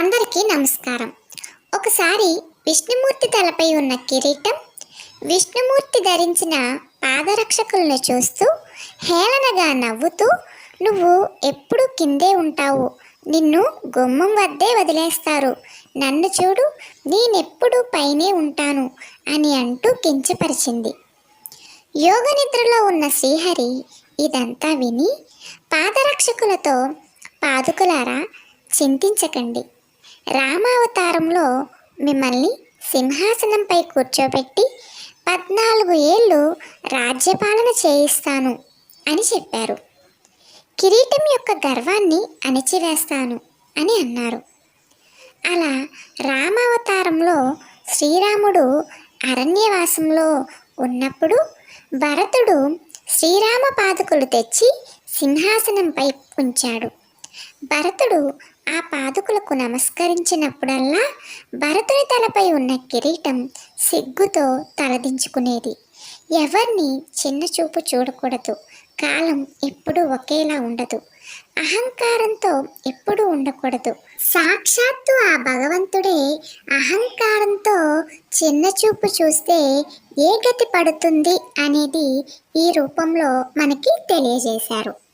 అందరికీ నమస్కారం. ఒకసారి విష్ణుమూర్తి తలపై ఉన్న కిరీటం విష్ణుమూర్తి ధరించిన పాదరక్షకులను చూస్తూ హేళనగా నవ్వుతూ నువ్వు ఎప్పుడు కిందే ఉంటావు. నిన్ను గుమ్మం వద్దే వదిలేస్తారు. నన్ను చూడు నేనెప్పుడు పైనే ఉంటాను అని అంటూ కించపరిచింది. యోగ నిద్రలో ఉన్న శ్రీహరి ఇదంతా విని పాదరక్షకులతో పాదుకులారా చింతించకండి. రామావతారంలో మిమ్మల్ని సింహాసనంపై కూర్చోబెట్టి పద్నాలుగు ఏళ్ళు రాజ్యపాలన చేయిస్తాను అని చెప్పారు. కిరీటం యొక్క గర్వాన్ని అణిచివేస్తాను అని అన్నారు. అలా రామావతారంలో శ్రీరాముడు అరణ్యవాసంలో ఉన్నప్పుడు భరతుడు శ్రీరామ పాదుకులు తెచ్చి సింహాసనంపై ఉంచాడు. భరతుడు ఆ పాదుకులకు నమస్కరించినప్పుడల్లా భరతుని తలపై ఉన్న కిరీటం సిగ్గుతో తలదించుకునేది. ఎవరిని చిన్న చూపు చూడకూడదు. కాలం ఎప్పుడూ ఒకేలా ఉండదు. అహంకారంతో ఎప్పుడూ ఉండకూడదు. సాక్షాత్తు ఆ భగవంతుడే అహంకారంతో చిన్న చూపు చూస్తే ఏ గతి పడుతుంది అనేది ఈ రూపంలో మనకి తెలియజేశారు.